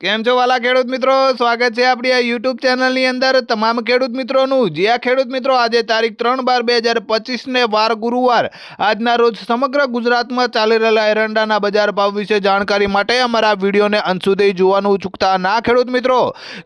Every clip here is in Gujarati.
કેમ છો વાલા ખેડૂત મિત્રો? સ્વાગત છે આપણી આ યુટ્યુબ ચેનલની અંદર તમામ ખેડૂત મિત્રોનું. જે આ ખેડૂત મિત્રો, આજે તારીખ ત્રણ બાર બે હજાર પચીસને વાર ગુરુવાર આજના રોજ સમગ્ર ગુજરાતમાં ચાલી રહેલા એરંડાના બજાર ભાવ વિશે જાણકારી માટે અમારા વિડીયોને સુધી જોવાનું ચૂકતા ના ખેડૂત મિત્રો.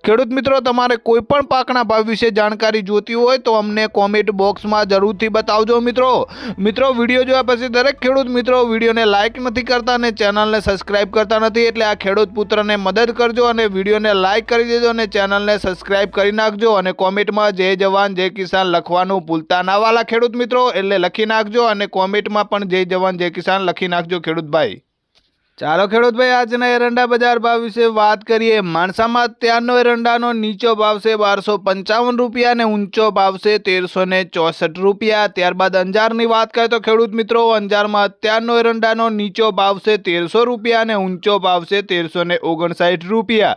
ખેડૂત મિત્રો, તમારે કોઈ પણ પાકના ભાવ વિશે જાણકારી જોતી હોય તો અમને કોમેન્ટ બોક્સમાં જરૂરથી બતાવજો મિત્રો. મિત્રો, વીડિયો જોયા પછી દરેક ખેડૂત મિત્રો વિડીયોને લાઇક નથી કરતા અને ચેનલને સબસ્ક્રાઇબ કરતા નથી એટલે આ ખેડૂત પુત્રને મદદ કરજો અને વિડીયોને લાઇક કરી દેજો અને ચેનલને સબસ્ક્રાઇબ કરી નાખજો અને કોમેન્ટમાં જય જવાન, જય કિસાન લખવાનું ભૂલતા ના વાલા ખેડૂત મિત્રો. એટલે લખી નાખજો અને કોમેન્ટમાં પણ જય જવાન, જય કિસાન લખી નાખજો ખેડૂતભાઈ. ચાલો ખેડૂતભાઈ આજના એરંડા બજાર ભાવ વિશે વાત કરીએ. માણસામાં અત્યારનો એરંડાનો નીચો ભાવ છે બારસો પંચાવન રૂપિયા અને ઊંચો ભાવ છે તેરસો ને ચોસઠ રૂપિયા. ત્યારબાદ અંજારની વાત કરીએ તો ખેડૂત મિત્રો, અંજારમાં અત્યારનો એરંડાનો નીચો ભાવ છે તેરસો રૂપિયા અને ઊંચો ભાવ છે તેરસો ને ઓગણસાઠ રૂપિયા.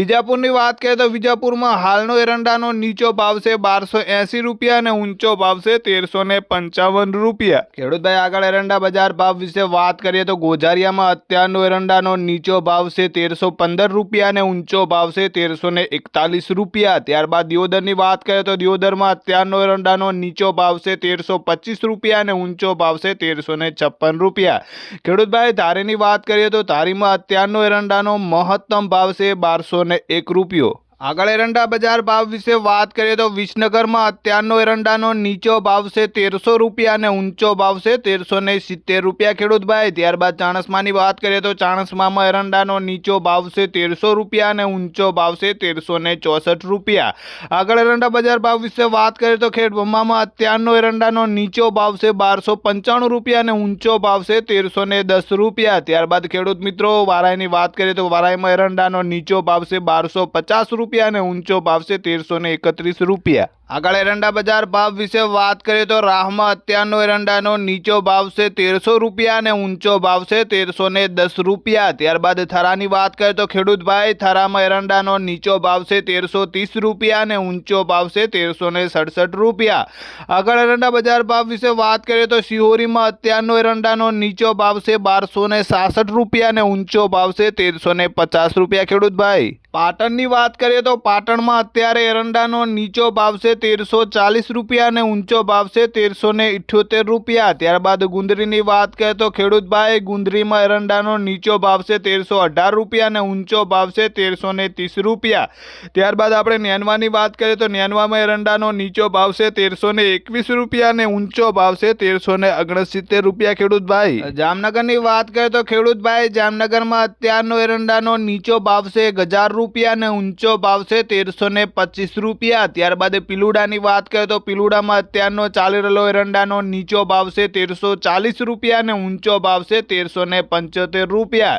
વિજાપુરની વાત કરીએ તો વિજાપુરમાં હાલનો એરંડાનો નીચો ભાવ છે બારસો એંસી રૂપિયા અને ઊંચો ભાવ છે તેરસો ને પંચાવન રૂપિયા. ખેડૂતભાઈ આગળ એરંડા બજાર ભાવ વિશે વાત કરીએ તો ગોઝારિયામાં અત્યારનો એરંડાનો નીચો ભાવ છે તેરસો પંદર રૂપિયા અને ઊંચો ભાવ છે તેરસો ને એકતાલીસ રૂપિયા. ત્યારબાદ દિયોદરની વાત કરીએ તો દિયોદરમાં અત્યારનો એરંડાનો નીચો ભાવ છે તેરસો પચીસ રૂપિયા અને ઊંચો ભાવ છે તેરસો ને છપ્પન રૂપિયા. ખેડૂતભાઈ, ધારીની વાત કરીએ તો ધારીમાં અત્યારનો એરંડાનો મહત્તમ ભાવ છે બારસો ને એક રૂપિયો. આગળ એરંડા બજાર ભાવ વિશે વાત કરીએ તો વિસનગરમાં અત્યારનો એરંડાનો નીચો ભાવ છે તેરસો રૂપિયા અને ઊંચો ભાવ છે તેરસો ને સિત્તેર રૂપિયા ખેડૂતભાઈ ત્યારબાદ ચાણસમાની વાત કરીએ તો ચાણસમામાં એરંડાનો નીચો ભાવ છે તેરસો રૂપિયા અને ઊંચો ભાવ છે તેરસો ને ચોસઠ રૂપિયા. આગળ એરંડા બજાર ભાવ વિશે વાત કરીએ તો ખેડબમ્મામાં અત્યારનો એરંડાનો નીચો ભાવ છે બારસો પંચાણું રૂપિયા અને ઊંચો ભાવ છે તેરસો ને દસ રૂપિયા. ત્યારબાદ ખેડૂત મિત્રો વારાઈની વાત કરીએ તો વારાઈમાં એરંડાનો નીચો ભાવ છે બારસો પચાસ રૂપિયા અને ઊંચો ભાવ છે તેરસો એકત્રીસ રૂપિયા. આગળ એરંડા બજાર ભાવ વિશે વાત કરીએ તો રાહમાં અત્યારનો એરંડાનો નીચો ભાવ છે તેરસો રૂપિયા અને ઊંચો ભાવ છે તેરસો ને દસ રૂપિયા. ત્યારબાદ થરાની વાત કરીએ તો ખેડૂતભાઈ થરામાં એરંડાનો નીચો ભાવ છે તેરસો ત્રીસ રૂપિયા અને ઊંચો ભાવ છે તેરસો ને સડસઠ રૂપિયા. આગળ એરંડા બજાર ભાવ વિશે વાત કરીએ તો શિહોરીમાં અત્યારનો એરંડાનો નીચો ભાવ છે બારસો ને સાસઠ રૂપિયા અને ઊંચો ભાવ છે તેરસો ને પચાસ રૂપિયા. ખેડૂતભાઈ પાટણની વાત કરીએ તો પાટણમાં અત્યારે એરંડાનો નીચો ભાવ છે તેરસો ચાલીસ રૂપિયા અને ઊંચો ભાવ છે, તેરસો ને ઇઠ્યોતેર રૂપિયા. ત્યારબાદ ગુંદરીની વાત કરીએ તો ખેડૂતભાઈ, ગુંદરીમાં એરંડાનો નીચો ભાવ છે, તેરસો અઢાર રૂપિયા અને ઊંચો ભાવ છે, તેરસો ને ત્રીસ રૂપિયા. ત્યારબાદ આપણે નેનવાની વાત કરીએ તો નેનવામાં એરંડાનો નીચો ભાવ છે, તેરસો ને એકવીસ રૂપિયા અને ઊંચો ભાવ છે, તેરસો ને ઓગણસિત્તેર રૂપિયા ખેડૂતભાઈ. જામનગરની વાત કરીએ તો ખેડૂતભાઈ, જામનગરમાં અત્યારનો એરંડાનો નીચો ભાવ છે, એક હજાર રૂપિયા અને ઊંચો ભાવ છે, તેરસો ને પચીસ રૂપિયા. ત્યારબાદ પીલુડાની વાત કરીએ તો પીલુડામાં અત્યારનો ચાલી રહેલો એરંડાનો નીચો ભાવ છે તેરસો ચાલીસ રૂપિયા અને ઊંચો ભાવ છે તેરસો ને પંચોતેર રૂપિયા.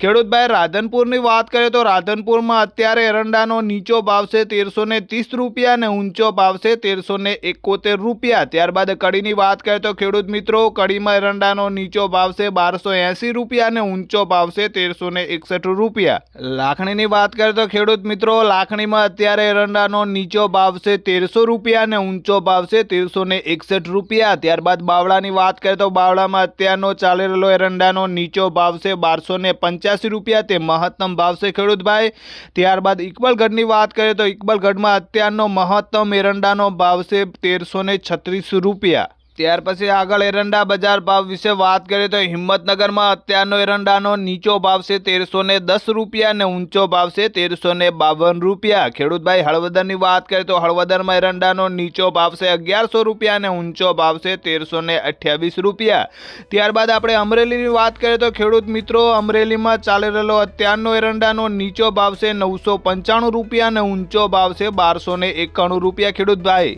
ખેડૂતભાઈ, રાધનપુરની વાત કરીએ તો રાધનપુરમાં અત્યારે એરંડાનો નીચો ભાવ છે તેરસો ને ત્રીસ રૂપિયા અને ઊંચો ભાવ છે તેરસો ને એકોતેર રૂપિયા. ત્યારબાદ કડીની વાત કરીએ તો ખેડૂત મિત્રો, કડીમાં એરંડાનો નીચો ભાવ છે બારસો એંસી રૂપિયા અને ઊંચો ભાવ છે તેરસો ને એકસઠ રૂપિયા. લાખણીની વાત કરીએ તો ખેડૂત મિત્રો, લાખણીમાં અત્યારે એરંડાનો નીચો ભાવ છે તેરસો રૂપિયા અને ઊંચો ભાવ છે, તેરસો ને એકસઠ રૂપિયા. ત્યારબાદ બાવળાની વાત કરીએ તો બાવળામાં અત્યારનો ચાલી રહેલો એરંડાનો નીચો ભાવ છે, બારસો ને પંચ્યાસી રૂપિયા. તે મહત્તમ ભાવ છે ખેડૂતભાઈ. ત્યારબાદ ઇકબલગઢની વાત કરીએ તો ઇકબલગઢમાં અત્યારનો મહત્તમ એરંડાનો ભાવ છે તેરસો છત્રીસ રૂપિયા. ત્યાર પછી આગળ એરંડા બજાર ભાવ વિશે વાત કરીએ તો હિંમતનગરમાં અત્યારનો એરંડાનો નીચો ભાવ છે તેરસો ને દસ રૂપિયા અને ઊંચો ભાવ છે તેરસો ને બાવન રૂપિયા. ખેડૂતભાઈ હળવદરની વાત કરીએ તો હળવદરમાં એરંડાનો નીચો ભાવ છે અગિયારસો રૂપિયા અને ઊંચો ભાવ છે તેરસો ને અઠ્યાવીસ રૂપિયા. ત્યારબાદ આપણે અમરેલીની વાત કરીએ તો ખેડૂત મિત્રો અમરેલીમાં ચાલી રહેલો અત્યારનો એરંડાનો નીચો ભાવ છે નવસો પંચાણું રૂપિયા અને ઊંચો ભાવ છે બારસો ને એકાણું રૂપિયા. ખેડૂતભાઈ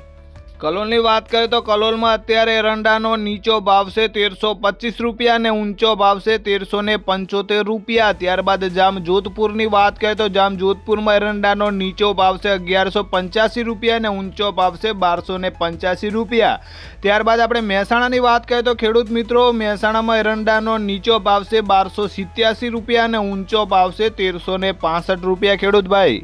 કલોલની વાત કરીએ તો કલોલમાં અત્યારે એરંડાનો નીચો ભાવ છે તેરસો પચીસ રૂપિયા અને ઊંચો ભાવ છે તેરસો ને પંચોતેર રૂપિયા. ત્યારબાદ જામ જોધપુરની વાત કરીએ તો જામ જોધપુરમાં એરંડાનો નીચો ભાવ છે અગિયારસો પંચ્યાસી રૂપિયા અને ઊંચો ભાવ છે બારસો ને પંચ્યાસી રૂપિયા. ત્યારબાદ આપણે મહેસાણાની વાત કરીએ તો ખેડૂત મિત્રો, મહેસાણામાં એરંડાનો નીચો ભાવ છે બારસો સિત્યાસી રૂપિયા અને ઊંચો ભાવ છે તેરસો ને રૂપિયા. ખેડૂતભાઈ